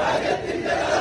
রাগের তিনটে তারা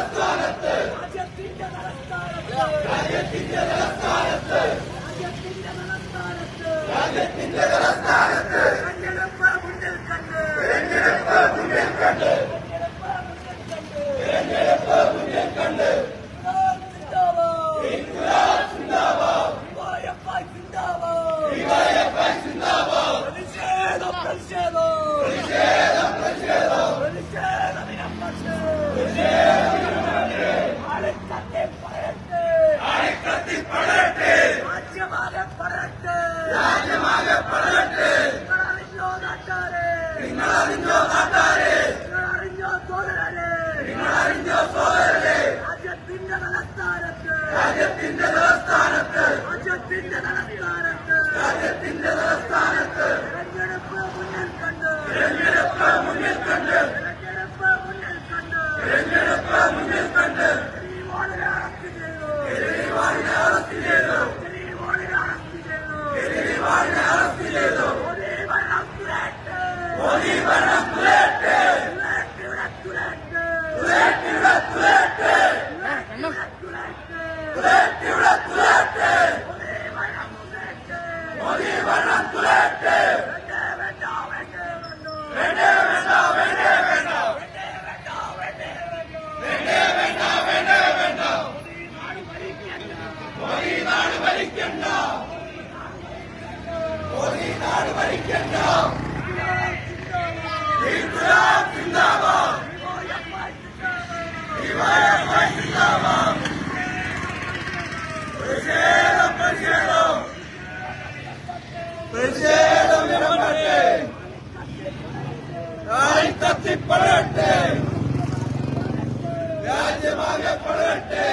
ராஜ்யமாக கொள்ளட்டே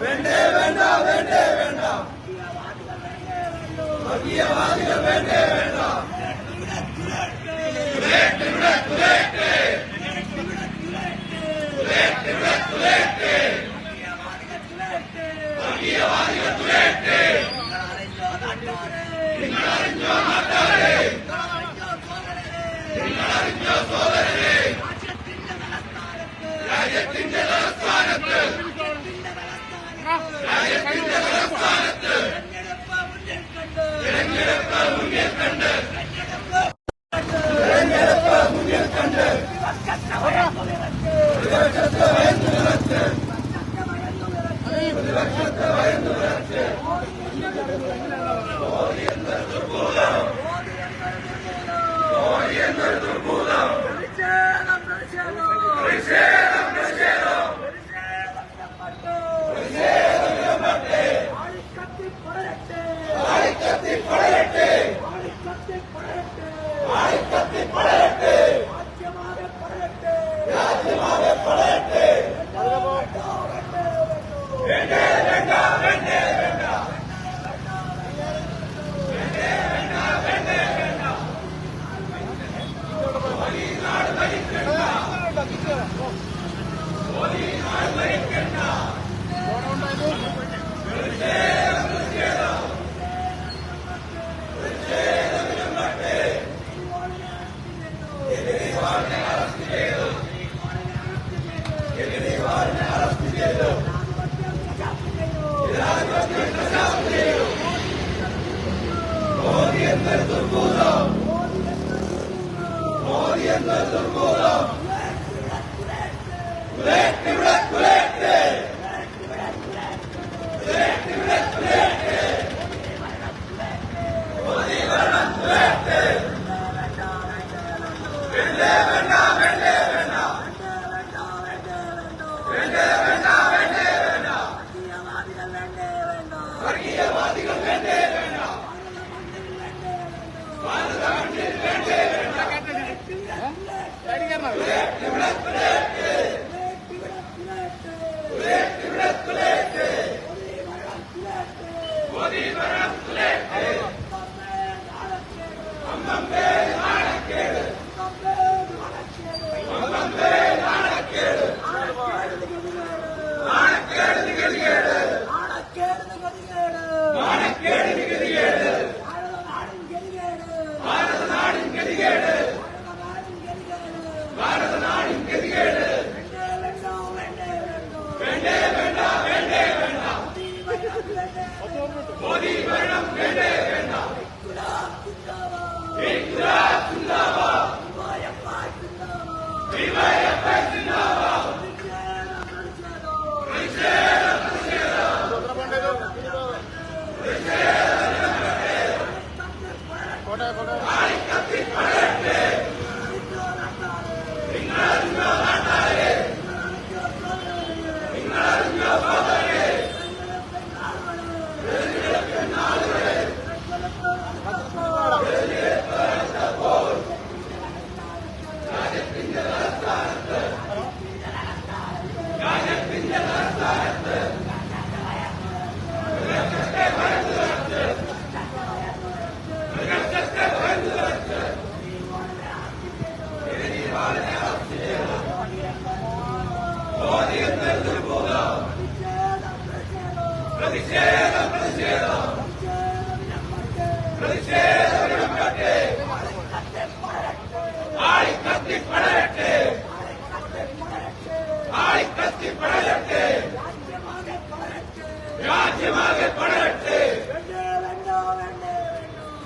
வேண்டே வேண்டாம் வேண்டே வேண்டாம் மத்தியவாதிகள் வேண்டே வேண்டாம் சோதரே രാജ്യമാകെ പടരട്ടെ വേണ്ടേ വേണ്ട വേണ്ടേ വേണ്ട വർഗീയവാദികൾ വേണ്ടേ വേണ്ട രാജ്യമാകെ പടരട്ടെ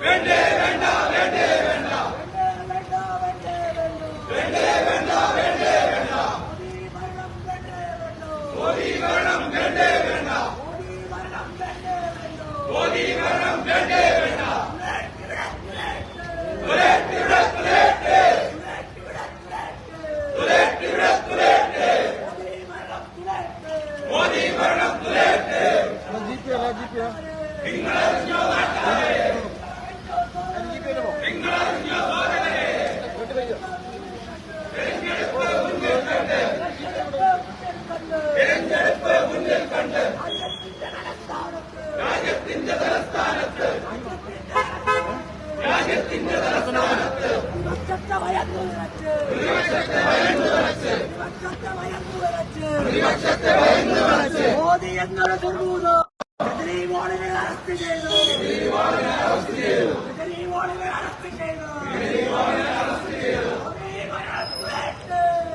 വേണ്ടേ വേണ്ട വേണ്ടേ വേണ്ട വേണ്ടേ വേണ്ട വേണ്ടേ വേണ്ട മോദി ഭരണം വേണ്ടേ വേണ്ട മോദി ഭരണം വേണ്ടേ വേണ്ട പ്രതിപക്ഷത്തെ ഭയന്ന് വിറച്ച് മോദി എന്നൊരു ദുർഭൂതം കെജ്രിവാളിനെ അറസ്റ്റ് ചെയ്തു കെജ്രിവാളിനെ അറസ്റ്റ് ചെയ്തു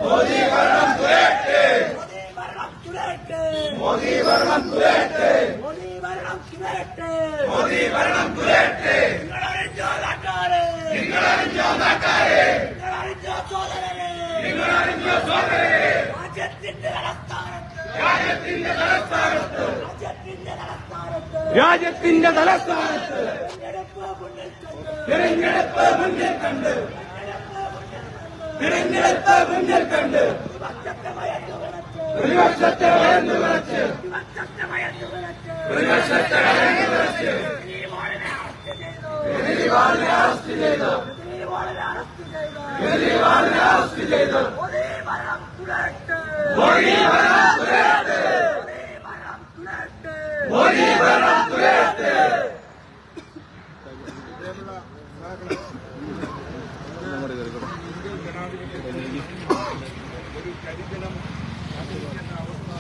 മോദി ഭരണം തുരട്ട് മോദി ഭരണം തുരട്ട് മോദി ഭരണം തുരട്ട് നിങ്ങളറിഞ്ഞോ നാട്ടാരെ നിങ്ങളറിഞ്ഞോ നാട്ടാരെ നിങ്ങളറിഞ്ഞോ സോദരരെ നിങ്ങളറിഞ്ഞോ സോദരരെ രാജ്യത്തിന്റെ തലസ്ഥാനത്ത്. രാജ്യത്തിന്റെ തലസ്ഥാനത്ത്. രാജ്യത്തിന്റെ തലസ്ഥാനത്ത്. തിരഞ്ഞെടുപ്പ് മുന്നിൽ കണ്ട്. തിരഞ്ഞെടുപ്പ് മുന്നിൽ കണ്ട്. പ്രതിപക്ഷത്തെ വളർന്നു വിളച്ച് പ്രതിപക്ഷത്തെ വളർന്നു വിളച്ച് കെജ്രിവാളിനെ അറസ്റ്റ് ചെയ്ത്. കെജ്രിവാളിനെ അറസ്റ്റ് ചെയ്ത്. കെജ്രിവാളിനെ അറസ്റ്റ് ചെയ്തു മോദി ഭരണം തുരട്ട് മോദി ഭരണം തുരട്ട് മോദി ഭരണം തുരട്ട് മോദി ഭരണം തുരട്ട് ഒരു കരിജലം കാത്തിരിക്കേണ്ട അവസ്ഥ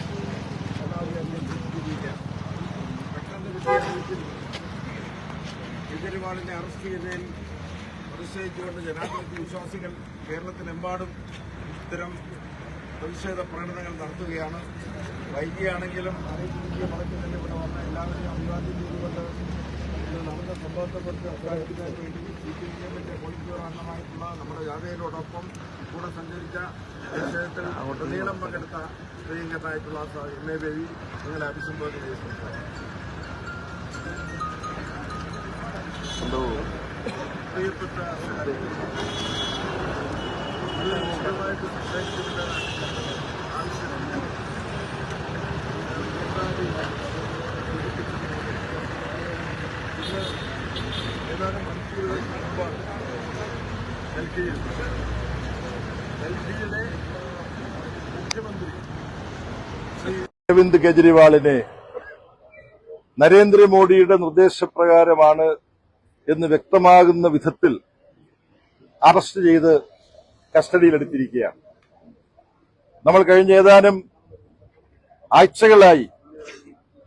പെട്ടെന്ന് കിട്ടിയ ചെയ്തതിൽ പ്രതിഷേധിച്ചുകൊണ്ട് ജനാധിപത്യ വിശ്വാസികൾ കേരളത്തിലെമ്പാടും ഇത്തരം പ്രതിഷേധ പ്രകടനങ്ങൾ നടത്തുകയാണ്. വൈകിയാണെങ്കിലും അറിയിപ്പിക്കുകയും മടക്കി തന്നെ ഇവിടെ വന്ന എല്ലാവരെയും അഭിവാദ്യം ചെയ്തുകൊണ്ട് നടന്ന സംഭവത്തെക്കുറിച്ച് അഭിപ്രായത്തിന് വേണ്ടി സി പി ഐ എമ്മിന്റെ പോളിറ്റ് അംഗമായിട്ടുള്ള നമ്മുടെ ജാഥയിലോടൊപ്പം കൂടെ സഞ്ചരിച്ച വിഷയത്തിൽ നീളം പങ്കെടുത്ത ശ്രീലങ്കത്തായിട്ടുള്ള എം എ ബേബി നിങ്ങളെ അഭിസംബോധന ചെയ്ത്. സംസാരിക്കും ഡൽഹിയിലെ മുഖ്യമന്ത്രി അരവിന്ദ് കെജ്രിവാളിനെ നരേന്ദ്രമോദിയുടെ നിർദ്ദേശപ്രകാരമാണ് എന്ന് വ്യക്തമാകുന്ന വിധത്തിൽ അറസ്റ്റ് ചെയ്ത് കസ്റ്റഡിയിലെടുത്തിരിക്കുകയാണ്. നമ്മൾ കഴിഞ്ഞ ഏതാനും ആഴ്ചകളായി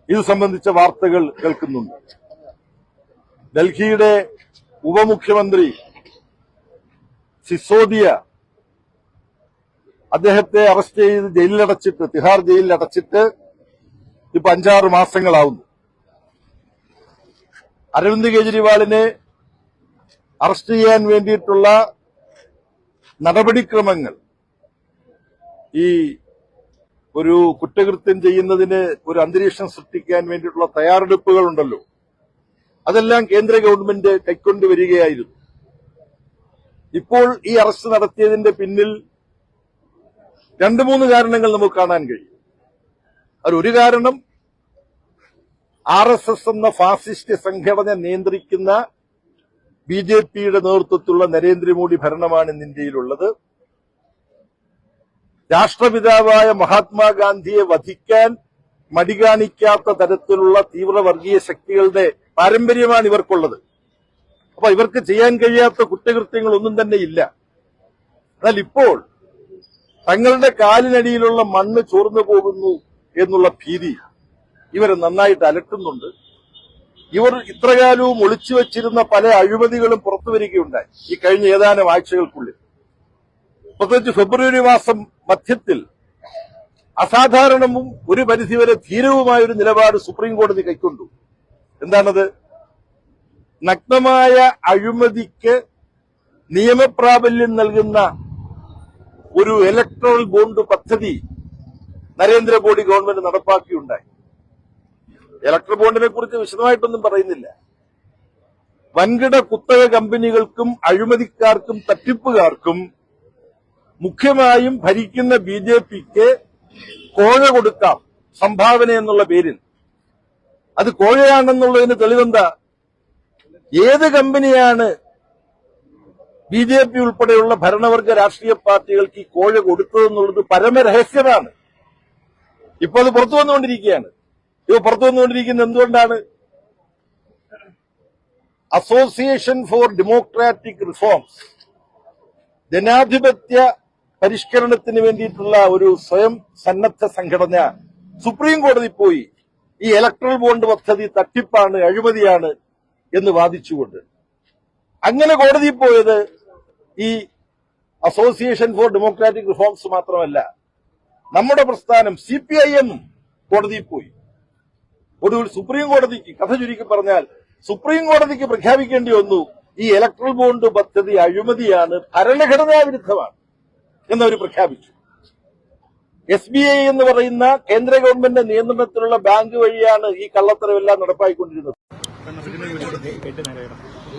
ഇത് സംബന്ധിച്ച വാർത്തകൾ കേൾക്കുന്നുണ്ട്. ഡൽഹിയുടെ ഉപമുഖ്യമന്ത്രി സിസോദിയ അദ്ദേഹത്തെ അറസ്റ്റ് ചെയ്ത് ജയിലിലടച്ചിട്ട് തിഹാർ ജയിലിൽ അടച്ചിട്ട് ഇപ്പൊ അഞ്ചാറ് മാസങ്ങളാവുന്നു. അരവിന്ദ് കെജ്രിവാളിനെ അറസ്റ്റ് ചെയ്യാൻ വേണ്ടിയിട്ടുള്ള നടപടിക്രമങ്ങൾ ഈ ഒരു കുറ്റകൃത്യം ചെയ്യുന്നതിന് ഒരു അന്തരീക്ഷം സൃഷ്ടിക്കാൻ വേണ്ടിയിട്ടുള്ള തയ്യാറെടുപ്പുകൾ ഉണ്ടല്ലോ അതെല്ലാം കേന്ദ്ര ഗവൺമെന്റ് കൈക്കൊണ്ടുവരികയായിരുന്നു ഇപ്പോൾ ഈ അറസ്റ്റ് നടത്തിയതിന്റെ പിന്നിൽ രണ്ടു മൂന്ന് കാരണങ്ങൾ നമുക്ക് കാണാൻ കഴിയും. അതൊരു കാരണം ആർ എസ് എസ് എന്ന ഫാസിസ്റ്റ് സംഘടന നിയന്ത്രിക്കുന്ന ബി ജെ പിയുടെ നേതൃത്വത്തിലുള്ള നരേന്ദ്രമോദി ഭരണമാണ് ഇന്ന് ഇന്ത്യയിലുള്ളത്. രാഷ്ട്രപിതാവായ മഹാത്മാഗാന്ധിയെ വധിക്കാൻ മടി കാണിക്കാത്ത തരത്തിലുള്ള തീവ്രവർഗീയ ശക്തികളുടെ പാരമ്പര്യമാണ് ഇവർക്കുള്ളത്. അപ്പൊ ഇവർക്ക് ചെയ്യാൻ കഴിയാത്ത കുറ്റകൃത്യങ്ങൾ ഒന്നും തന്നെ ഇല്ല. എന്നാൽ ഇപ്പോൾ തങ്ങളുടെ കാലിനടിയിലുള്ള മണ്ണ് ചോർന്നു പോകുന്നു എന്നുള്ള ഭീതി ഇവരെ നന്നായിട്ട് അലട്ടുന്നുണ്ട്. ഇവർ ഇത്രകാലവും ഒളിച്ചു വച്ചിരുന്ന പല അഴിമതികളും പുറത്തു വരികയുണ്ടായി ഈ കഴിഞ്ഞ ഏതാനും ആഴ്ചകൾക്കുള്ളിൽ. പ്രത്യേകിച്ച് ഫെബ്രുവരി മാസം മധ്യത്തിൽ അസാധാരണവും ഒരു പരിധിവരെ ധീരവുമായ ഒരു നിലപാട് സുപ്രീം കോടതി കൈക്കൊണ്ടു. എന്താണത്? നഗ്നമായ അഴിമതിക്ക് നിയമപ്രാബല്യം നൽകുന്ന ഒരു ഇലക്ട്രൽ ബോണ്ട് പദ്ധതി നരേന്ദ്രമോദി ഗവൺമെന്റ് നടപ്പാക്കിയുണ്ടായി. ഇലക്ട്രൽ ബോണ്ടിനെ കുറിച്ച് വിശദമായിട്ടൊന്നും പറയുന്നില്ല. വൻകിട കുത്തക കമ്പനികൾക്കും അഴിമതിക്കാർക്കും തട്ടിപ്പുകാർക്കും മുഖ്യമായും ഭരിക്കുന്ന ബി ജെ പിക്ക് കോഴ കൊടുക്കാം സംഭാവന എന്നുള്ള പേരിൽ. അത് കോഴയാണെന്നുള്ളതിന് തെളിവെന്താ? ഏത് കമ്പനിയാണ് ബി ജെ പി ഉൾപ്പെടെയുള്ള ഭരണവർഗ രാഷ്ട്രീയ പാർട്ടികൾക്ക് ഈ കോഴ കൊടുത്തതെന്നുള്ളത് പരമരഹസ്യമാണ്. ഇപ്പൊ അത് പുറത്തു വന്നുകൊണ്ടിരിക്കുകയാണ്. ഇപ്പൊ പുറത്തു വന്നുകൊണ്ടിരിക്കുന്നത് എന്തുകൊണ്ടാണ്? അസോസിയേഷൻ ഫോർ ഡെമോക്രാറ്റിക് റിഫോംസ് ജനാധിപത്യ പരിഷ്കരണത്തിന് വേണ്ടിയിട്ടുള്ള ഒരു സ്വയം സന്നദ്ധ സംഘടന സുപ്രീം കോടതി പോയി. ഈ ഇലക്ട്രൽ ബോണ്ട് പദ്ധതി തട്ടിപ്പാണ് അഴിമതിയാണ് എന്ന് വാദിച്ചുകൊണ്ട്. അങ്ങനെ കോടതി പോയത് ഈ അസോസിയേഷൻ ഫോർ ഡെമോക്രാറ്റിക് റിഫോംസ് മാത്രമല്ല. നമ്മുടെ പ്രസ്ഥാനം സി പി ഐ എം കോടതിയിൽ പോയി. ഒടുവിൽ സുപ്രീം കോടതിക്ക് കഥ ചുരുക്കി പറഞ്ഞാൽ സുപ്രീം കോടതിക്ക് പ്രഖ്യാപിക്കേണ്ടി വന്നു ഈ ഇലക്ട്രൽ ബോണ്ട് പദ്ധതി അഴിമതിയാണ് ഭരണഘടനാ വിരുദ്ധമാണ് എന്നവർ പ്രഖ്യാപിച്ചു. എസ് ബി ഐ എന്ന് പറയുന്ന കേന്ദ്ര ഗവൺമെന്റ് നിയന്ത്രണത്തിലുള്ള ബാങ്ക് വഴിയാണ് ഈ കള്ളത്തരമെല്ലാം നടപ്പായിക്കൊണ്ടിരുന്നത്.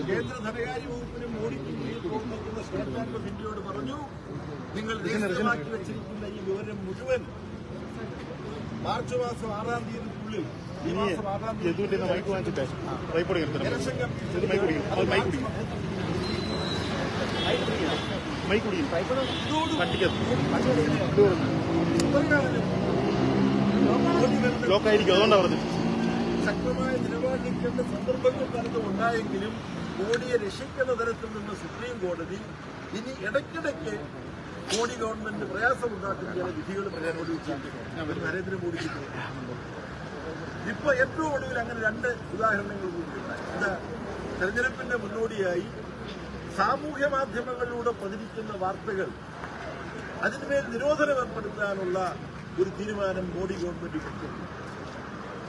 കേന്ദ്ര ധനകാര്യ പറഞ്ഞു നിങ്ങൾ വെച്ചിരിക്കുന്ന ഈ മുഴുവൻ മാർച്ച് മാസം ആറാം തീയതിക്കുള്ളിൽ ഈ മൈക്ക് കുടിക്കും മൈക്ക് കുടിക്കും കട്ടിക്കത്ത് ലോക്കായിരിക്കും. അതുകൊണ്ടാണ് പറഞ്ഞത്. ശക്തമായ നിലപാടിക്കേണ്ട സന്ദർഭങ്ങൾ പലതും ഉണ്ടായെങ്കിലും മോഡിയെ രക്ഷിക്കുന്ന തരത്തിൽ നിന്ന് സുപ്രീം കോടതി ഇനി ഇടയ്ക്കിടയ്ക്ക് മോഡി ഗവൺമെന്റ് പ്രയാസമുണ്ടാക്കുന്ന ചില വിധികൾ നരേന്ദ്രമോദിക്ക് തോന്നുന്നുണ്ട്. ഇപ്പൊ ഏറ്റവും ഒടുവിൽ അങ്ങനെ രണ്ട് ഉദാഹരണങ്ങൾ കൂടിയുണ്ടായി ഇത് തെരഞ്ഞെടുപ്പിന്റെ മുന്നോടിയായി സാമൂഹ്യ മാധ്യമങ്ങളിലൂടെ പ്രചരിക്കുന്ന വാർത്തകൾ അതിന്മേൽ നിരോധനം ഏർപ്പെടുത്താനുള്ള ഒരു തീരുമാനം മോഡി ഗവൺമെന്റ് എടുത്തു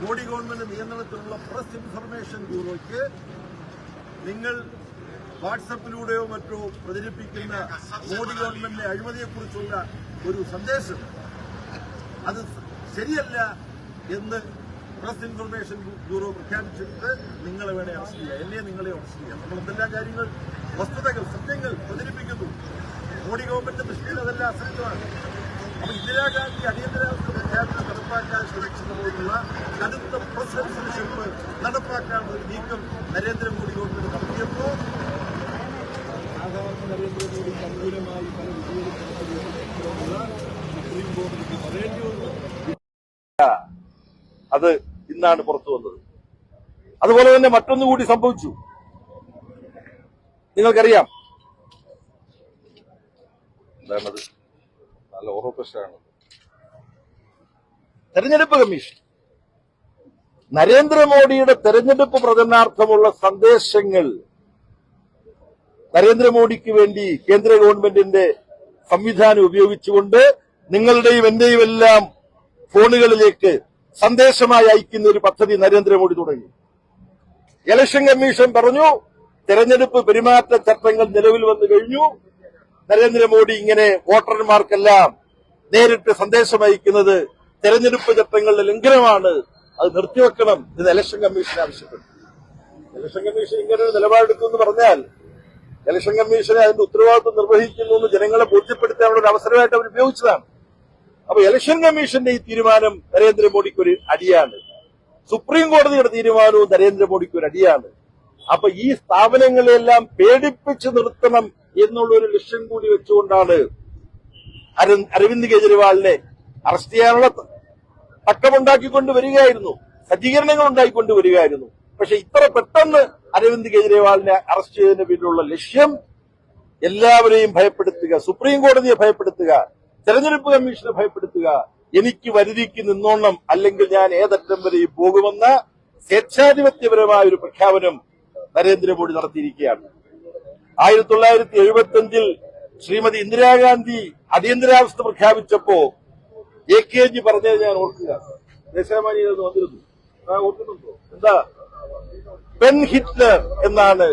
മോഡി ഗവൺമെന്റ് നിയന്ത്രണത്തിലുള്ള പ്രസ് ഇൻഫർമേഷൻ ബ്യൂറോയ്ക്ക് നിങ്ങൾ വാട്സപ്പിലൂടെയോ മറ്റോ പ്രചരിപ്പിക്കുന്ന മോഡി ഗവൺമെന്റിന്റെ അഴിമതിയെക്കുറിച്ചുള്ള ഒരു സന്ദേശം അത് ശരിയല്ല എന്ന് പ്രസ് ഇൻഫർമേഷൻ ബ്യൂറോ പ്രഖ്യാപിച്ചിട്ട് നിങ്ങളെ വേണേ അറസ്റ്റ് ചെയ്യാം. എന്നെ നിങ്ങളെ അറസ്റ്റ് ചെയ്യാം. നമ്മൾ എന്തെല്ലാം കാര്യങ്ങൾ വസ്തുതകൾ സത്യങ്ങൾ പ്രചരിപ്പിക്കുന്നു. മോഡി ഗവൺമെന്റ് ദൃഷ്ടിയിൽ അതെല്ലാം അസത്യമാണ് അപ്പൊ ഇന്ദിരാഗാന്ധി അടിയന്തരാവസ്ഥ പ്രഖ്യാപനം നടപ്പാക്കാൻ ശ്രമിച്ചതുപോലുള്ള കടുത്ത പ്രസ് സെൻസർഷിപ്പ് നടപ്പാക്കാനുള്ള ഒരു നീക്കം നരേന്ദ്രമോദി ഗവൺമെന്റ് നടത്തിയപ്പോൾ നരേന്ദ്രമോദിക്ക് അനുകൂലമായി പല വിജയങ്ങളുള്ള സുപ്രീം കോടതിക്ക് പറയേണ്ടി വന്നു. അത് ഇന്നാണ് പുറത്തു വന്നത്. അതുപോലെ തന്നെ മറ്റൊന്നു കൂടി സംഭവിച്ചു. നിങ്ങൾക്കറിയാം. എന്താണത്? നല്ല ഓർമ്മപ്രശ്നമാണ് തെരഞ്ഞെടുപ്പ് കമ്മീഷൻ. നരേന്ദ്രമോദിയുടെ തെരഞ്ഞെടുപ്പ് പ്രചരണാർത്ഥമുള്ള സന്ദേശങ്ങൾ നരേന്ദ്രമോദിക്ക് വേണ്ടി കേന്ദ്ര ഗവൺമെന്റിന്റെ സംവിധാനം ഉപയോഗിച്ചുകൊണ്ട് നിങ്ങളുടെയും എന്റെയും എല്ലാം ഫോണുകളിലേക്ക് സന്ദേശമായി അയക്കുന്ന ഒരു പദ്ധതി നരേന്ദ്രമോദി തുടങ്ങി. ഇലക്ഷൻ കമ്മീഷൻ പറഞ്ഞു തെരഞ്ഞെടുപ്പ് പെരുമാറ്റ ചട്ടങ്ങൾ നിലവിൽ വന്നു കഴിഞ്ഞു. നരേന്ദ്രമോദി ഇങ്ങനെ വോട്ടർമാർക്കെല്ലാം നേരിട്ട് സന്ദേശം അയക്കുന്നത് തെരഞ്ഞെടുപ്പ് ചട്ടങ്ങളുടെ ലംഘനമാണ്. അത് നിർത്തിവെക്കണം എന്ന് ഇലക്ഷൻ കമ്മീഷൻ ആവശ്യപ്പെട്ടു. ഇലക്ഷൻ കമ്മീഷൻ ഇങ്ങനെ ഒരു നിലപാടെടുക്കുമെന്ന് പറഞ്ഞാൽ ഇലക്ഷൻ കമ്മീഷനെ അതിന്റെ ഉത്തരവാദിത്വം നിർവഹിക്കുന്നു എന്ന് ജനങ്ങളെ ബോധ്യപ്പെടുത്താനുള്ള ഒരു അവസരമായിട്ട് അവർ ഉപയോഗിച്ചതാണ്. അപ്പൊ ഇലക്ഷൻ കമ്മീഷന്റെ ഈ തീരുമാനം നരേന്ദ്രമോദിക്ക് ഒരു അടിയാണ്. സുപ്രീം കോടതിയുടെ തീരുമാനവും നരേന്ദ്രമോദിക്ക് ഒരു അടിയാണ്. അപ്പൊ ഈ സ്ഥാപനങ്ങളെല്ലാം പേടിപ്പിച്ചു നിർത്തണം എന്നുള്ള ഒരു ലക്ഷ്യം കൂടി വെച്ചുകൊണ്ടാണ് അര- അരവിന്ദ് കെജ്രിവാളിനെ അറസ്റ്റ് ചെയ്യാനുള്ള തക്കമുണ്ടാക്കിക്കൊണ്ട് വരികയായിരുന്നു. സജ്ജീകരണങ്ങൾ ഉണ്ടാക്കിക്കൊണ്ട് വരികയായിരുന്നു. പക്ഷെ ഇത്ര പെട്ടെന്ന് അരവിന്ദ് കെജ്രിവാളിനെ അറസ്റ്റ് ചെയ്തതിന് പിന്നിലുള്ള ലക്ഷ്യം എല്ലാവരെയും ഭയപ്പെടുത്തുക സുപ്രീം കോടതിയെ ഭയപ്പെടുത്തുക തെരഞ്ഞെടുപ്പ് കമ്മീഷനെ ഭയപ്പെടുത്തുക. എനിക്ക് വരുതിക്ക് നിന്നോണം അല്ലെങ്കിൽ ഞാൻ ഏതറ്റം വരെയും പോകുമെന്ന സ്വേച്ഛാധിപത്യപരമായ ഒരു പ്രഖ്യാപനം നരേന്ദ്രമോദി നടത്തിയിരിക്കുകയാണ്. ആയിരത്തി തൊള്ളായിരത്തി എഴുപത്തി അഞ്ചിൽ ശ്രീമതി ഇന്ദിരാഗാന്ധി അടിയന്തരാവസ്ഥ പ്രഖ്യാപിച്ചപ്പോ എ കെ ജി പറഞ്ഞത് ഞാൻ ഓർക്കുക. ദേശാമാനി വന്നിരുന്നു. ഓർക്കുന്നുണ്ടോ എന്താ? പെൻ ഹിറ്റ്ലർ എന്നാണ്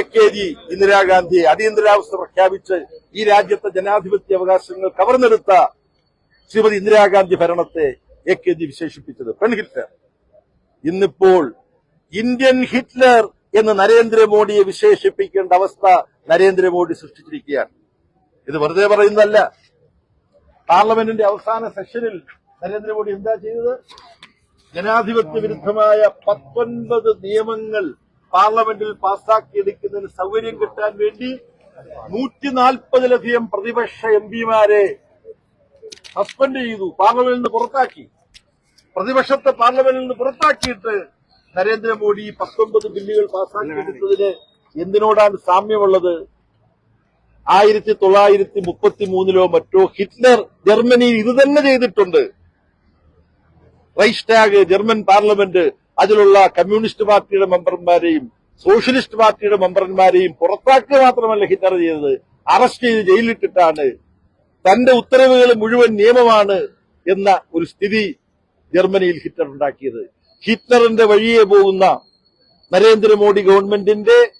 എ കെ ജി ഇന്ദിരാഗാന്ധി അടിയന്തരാവസ്ഥ പ്രഖ്യാപിച്ച് ഈ രാജ്യത്തെ ജനാധിപത്യ അവകാശങ്ങൾ കവർന്നെടുത്ത ശ്രീമതി ഇന്ദിരാഗാന്ധി ഭരണത്തെ എ കെ ജി വിശേഷിപ്പിച്ചത് പെൺ ഹിറ്റ്ലർ. ഇന്നിപ്പോൾ ഇന്ത്യൻ ഹിറ്റ്ലർ എന്ന് നരേന്ദ്രമോദിയെ വിശേഷിപ്പിക്കേണ്ട അവസ്ഥ നരേന്ദ്രമോദി സൃഷ്ടിച്ചിരിക്കുകയാണ്. ഇത് വെറുതെ പറയുന്നതല്ല. പാർലമെന്റിന്റെ അവസാന സെഷനിൽ നരേന്ദ്രമോദി എന്താ ചെയ്തത്? ജനാധിപത്യ വിരുദ്ധമായ പത്തൊൻപത് നിയമങ്ങൾ പാർലമെന്റിൽ പാസ്സാക്കിയെടുക്കുന്നതിന് സൗകര്യം കിട്ടാൻ വേണ്ടി നൂറ്റി നാൽപ്പതിലധികം പ്രതിപക്ഷ എം പിമാരെ സസ്പെൻഡ് ചെയ്തു പാർലമെന്റിൽ നിന്ന് പുറത്താക്കി. പ്രതിപക്ഷത്തെ പാർലമെന്റിൽ നിന്ന് പുറത്താക്കിയിട്ട് നരേന്ദ്രമോദി പത്തൊമ്പത് ബില്ലുകൾ പാസ്സാക്കിയെടുത്തതിന് എന്തിനോടാണ് സാമ്യമുള്ളത്? ആയിരത്തി തൊള്ളായിരത്തി മുപ്പത്തി മൂന്നിലോ മറ്റോ ഹിറ്റ്ലർ ജർമ്മനിയിൽ ഇത് തന്നെ ചെയ്തിട്ടുണ്ട്. റൈസ്റ്റാഗ് ജർമ്മൻ പാർലമെന്റ് അതിലുള്ള കമ്മ്യൂണിസ്റ്റ് പാർട്ടിയുടെ മെമ്പർമാരെയും സോഷ്യലിസ്റ്റ് പാർട്ടിയുടെ മെമ്പർമാരെയും പുറത്താക്കുക മാത്രമല്ല ഹിറ്റ്ലർ ചെയ്തത്. അറസ്റ്റ് ചെയ്ത് ജയിലിലിട്ടിട്ടാണ്. തന്റെ ഉത്തരവുകൾ മുഴുവൻ നിയമമാണ് എന്ന ഒരു സ്ഥിതി ജർമ്മനിയിൽ ഹിറ്റ്ലർ ഉണ്ടാക്കിയത്. ഹിറ്റ്ലറിന്റെ വഴിയെ പോകുന്ന നരേന്ദ്രമോദി ഗവൺമെന്റിന്റെ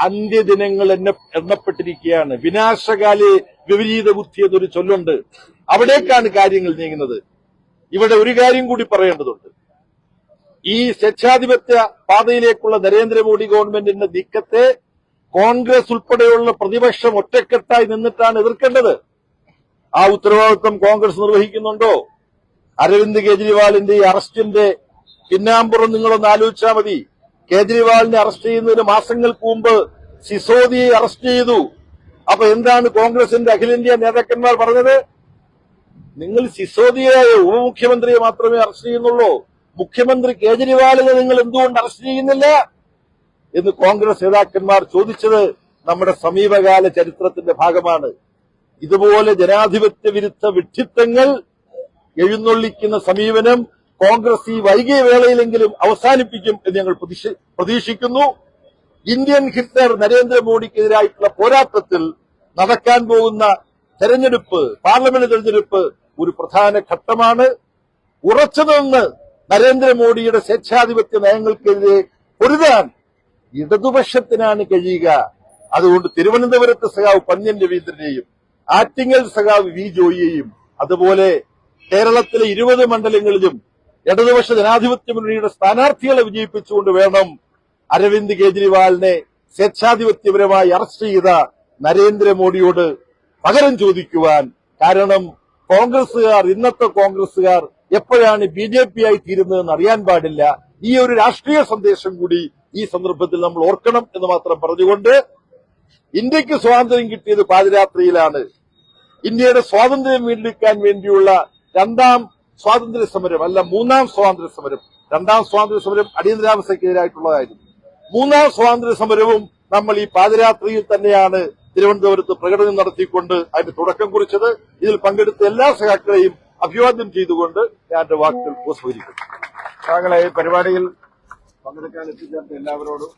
അന്ത്യദിനങ്ങൾ എന്നെ എണ്ണപ്പെട്ടിരിക്കുകയാണ്. വിനാശകാലെ വിപരീത ബുദ്ധി എന്നൊരു ചൊല്ലുണ്ട്. അവിടേക്കാണ് കാര്യങ്ങൾ നീങ്ങുന്നത്. ഇവിടെ ഒരു കാര്യം കൂടി പറയേണ്ടതുണ്ട്. ഈ സ്വേച്ഛാധിപത്യ പാതയിലേക്കുള്ള നരേന്ദ്രമോദി ഗവൺമെന്റിന്റെ നീക്കത്തെ കോൺഗ്രസ് ഉൾപ്പെടെയുള്ള പ്രതിപക്ഷം ഒറ്റക്കെട്ടായി നിന്നിട്ടാണ് എതിർക്കേണ്ടത്. ആ ഉത്തരവാദിത്വം കോൺഗ്രസ് നിർവഹിക്കുന്നുണ്ടോ? അരവിന്ദ് കെജ്രിവാളിന്റെ ഈ അറസ്റ്റിന്റെ പിന്നാമ്പുറം നിങ്ങളൊന്ന് ആലോചിച്ചാൽ മതി. കേജ്രിവാളിനെ അറസ്റ്റ് ചെയ്യുന്നതിന് മാസങ്ങൾക്ക് മുമ്പ് സിസോദിയെ അറസ്റ്റ് ചെയ്തു. അപ്പൊ എന്താണ് കോൺഗ്രസിന്റെ അഖിലേന്ത്യാ നേതാക്കന്മാർ പറഞ്ഞത്? നിങ്ങൾ സിസോദിയായ ഉപമുഖ്യമന്ത്രിയെ മാത്രമേ അറസ്റ്റ് ചെയ്യുന്നുള്ളൂ. മുഖ്യമന്ത്രി കേജ്രിവാളിനെ നിങ്ങൾ എന്തുകൊണ്ട് അറസ്റ്റ് ചെയ്യുന്നില്ല? എന്ന് കോൺഗ്രസ് നേതാക്കന്മാർ ചോദിച്ചത് നമ്മുടെ സമീപകാല ചരിത്രത്തിന്റെ ഭാഗമാണ്. ഇതുപോലെ ജനാധിപത്യ വിരുദ്ധ വിഡ്ഢിത്തങ്ങൾ എഴുന്നള്ളിക്കുന്ന സമീപനം കോൺഗ്രസ് ഈ വൈകിയ വേളയിലെങ്കിലും അവസാനിപ്പിക്കും എന്ന് ഞങ്ങൾ പ്രതീക്ഷ- പ്രതീക്ഷിക്കുന്നു. ഇന്ത്യൻ ഹിറ്റ്ലർ നരേന്ദ്രമോദിക്കെതിരായിട്ടുള്ള പോരാട്ടത്തിൽ നടക്കാൻ പോകുന്ന തെരഞ്ഞെടുപ്പ് പാർലമെന്റ് തെരഞ്ഞെടുപ്പ് ഒരു പ്രധാന ഘട്ടമാണ്. ഉറച്ചുനിന്ന് നരേന്ദ്രമോദിയുടെ സ്വേച്ഛാധിപത്യ നയങ്ങൾക്കെതിരെ പൊരുതാൻ ഇടതുപക്ഷത്തിനാണ് കഴിയുക. അതുകൊണ്ട് തിരുവനന്തപുരത്ത് സഖാവ് പന്ന്യൻ രവീന്ദ്രനെയും ആറ്റിങ്ങൽ സഖാവ് വി ജോയിയെയും അതുപോലെ കേരളത്തിലെ ഇരുപത് മണ്ഡലങ്ങളിലും ഇടതുപക്ഷ ജനാധിപത്യ മുന്നണിയുടെ സ്ഥാനാർത്ഥികളെ വിജയിപ്പിച്ചുകൊണ്ട് വേണം അരവിന്ദ് കേജ്രിവാളിനെ സ്വേച്ഛാധിപത്യപരമായി അറസ്റ്റ് ചെയ്ത നരേന്ദ്രമോദിയോട് പകരം ചോദിക്കുവാൻ. കാരണം കോൺഗ്രസുകാർ ഇന്നത്തെ കോൺഗ്രസുകാർ എപ്പോഴാണ് ബി ജെ പി ആയി തീരുന്നതെന്ന് അറിയാൻ പാടില്ല. ഈ ഒരു രാഷ്ട്രീയ സന്ദേശം കൂടി ഈ സന്ദർഭത്തിൽ നമ്മൾ ഓർക്കണം എന്ന് മാത്രം പറഞ്ഞുകൊണ്ട് ഇന്ത്യയ്ക്ക് സ്വാതന്ത്ര്യം കിട്ടിയത് പാതിരാത്രിയിലാണ്. ഇന്ത്യയുടെ സ്വാതന്ത്ര്യം വീണ്ടെടുക്കാൻ വേണ്ടിയുള്ള രണ്ടാം സ്വാതന്ത്ര്യ സമരം അല്ല മൂന്നാം സ്വാതന്ത്ര്യ സമരം. രണ്ടാം സ്വാതന്ത്ര്യ സമരം അടിയന്തരാവസ്ഥക്കെതിരായിട്ടുള്ളതായിരുന്നു മൂന്നാം സ്വാതന്ത്ര്യ സമരവും നമ്മൾ ഈ പാതിരാത്രിയിൽ തന്നെയാണ് തിരുവനന്തപുരത്ത് പ്രകടനം നടത്തിക്കൊണ്ട് അതിന് തുടക്കം കുറിച്ചത്. ഇതിൽ പങ്കെടുത്ത എല്ലാ സഖാക്കളെയും അഭിവാദ്യം ചെയ്തുകൊണ്ട് ഞാൻ എന്റെ വാക്കുകൾ ഉപസ്മരിക്കും താങ്കളെ ഈ പരിപാടിയിൽ പങ്കെടുക്കാൻ എത്തിച്ചേർത്ത എല്ലാവരോടും